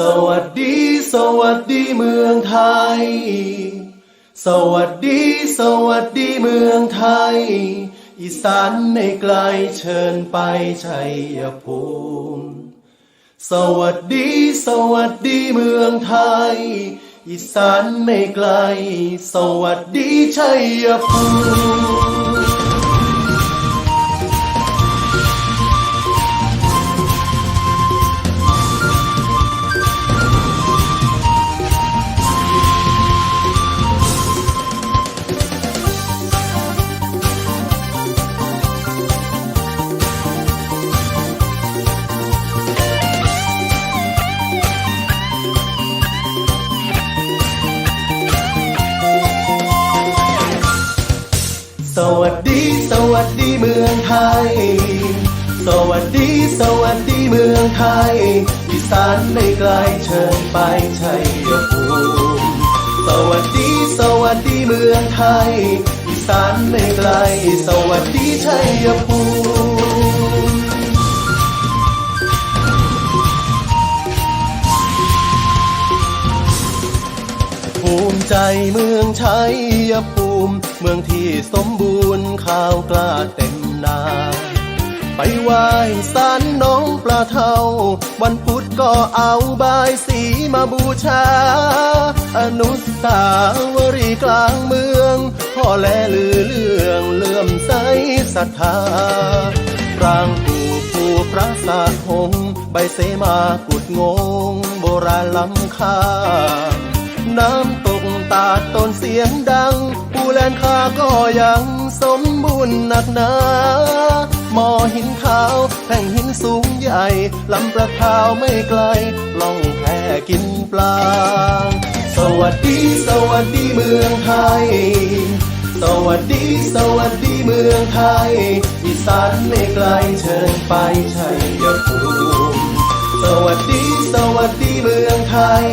สวัสดี สวัสดีเมืองไทย สวัสดี สวัสดีเมืองไทย อีสานในไกลเชิญไปชัยภูมิ สวัสดี สวัสดีเมืองไทย อีสานไม่ไกล สวัสดีชัยภูมิ วัสดี สวัสดีเมืองไทย สวัสดี สวัสดีเมืองไทยอีสานไม่ไกลเชิญไปชัยภูมิสวัสดี สวัสดีเมืองไทยอีสานไม่ไกล สวัสดีชัยภูมิ ใจเมืองชัยภูมิ เมืองที่สมบูรณ์ข้าวกล้าเต็มนา ไปไหว้สารน้องปลาเทา วันพุธก็เอาบายสีมาบูชา อนุสาวรีย์กลางเมืองพ่อแลลือเรื่องเลื่อมใสศรัทธาปรางปู่ผู้พระสาทหงใบเสมากุดงง โบราณล้ำค่าน้ำตก ตาดต้นเสียงดัง ปูแลนคาก็ยังสมบูรณ์หนักหนาหมอหินขาวแผ่งหินสูงใหญ่ ลำประทาวไม่ไกล ล่องแพกินปลา สวัสดีสวัสดีเมืองไทย สวัสดีสวัสดีเมืองไทย อีสานไม่ไกลเชิญไปชัยภูมิสวัสดีสวัสดีเมืองไทย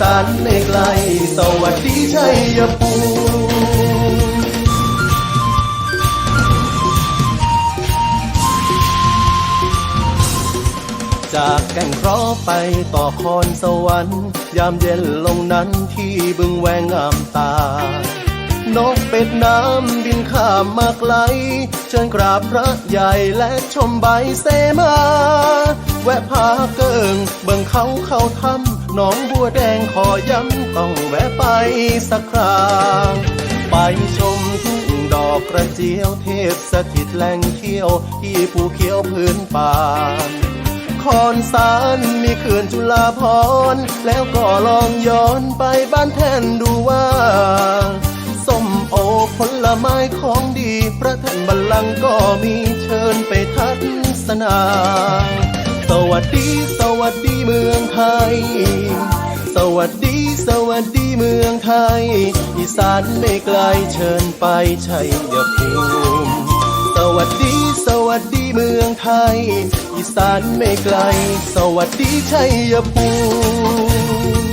สานไม่ไกล สวัสดีชัยภูมิจากแก่งเคราะไปต่อคอนสวรรค์ยามเย็นลงนั้นที่บึงแวงงามตา นกเป็ดน้ำบินข้ามมาไกล เชิญกราบพระใหญ่และชมใบเสมา แวะพาเกิงเบิ่งเขาเข้าถ้ำ หนองบัวแดงขอย้ำต้องแวะไปสักครางไปชมทุ่งดอกกระเจียวเทพสถิตแหล่งเที่ยวที่ภูเขียวพื้นป่าคอนสารมีเขื่อนจุฬาพรแล้วก็ลองย้อนไปบ้านแท่นดูว่าส้มโอผลไม้ของดีพระท่านบัลลังก์ก็มีเชิญไปทัศนา สวัสดี สวัสดีเมืองไทย สวัสดีเมืองไทย อีสานไม่ไกลเชิญไปชัยภูมิสวัสดีสวัสดีเมืองไทย อีสานไม่ไกล สวัสดีชัยภูมิ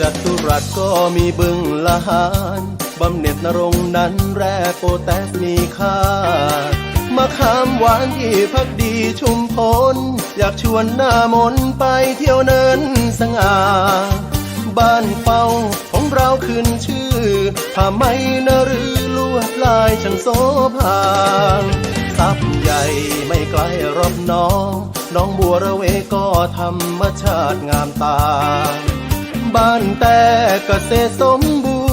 จัตุรัสก็มีบึงละหารบำเหน็จนรงนั้นแร่โปแตสมีค่า มะขามหวานที่พักดีชุมพล อยากชวนหน้ามนไปเที่ยวเนินสง่า บ้านเป้าของเราขึ้นชื่อผ้าไหมนรือลวดลายช่างโสภาทรัพย์ใหญ่ไม่ไกลรอบน้อง น้องบัวระเวก็ธรรมชาติงามตา บ้านแต่เกษตรสมบูรณ์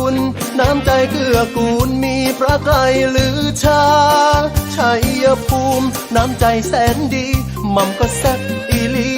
น้ำใจเกื้อกูลมีพระไกรหรือชาชัยภูมิ น้ำใจแสนดีหม่มก็แซ่บอี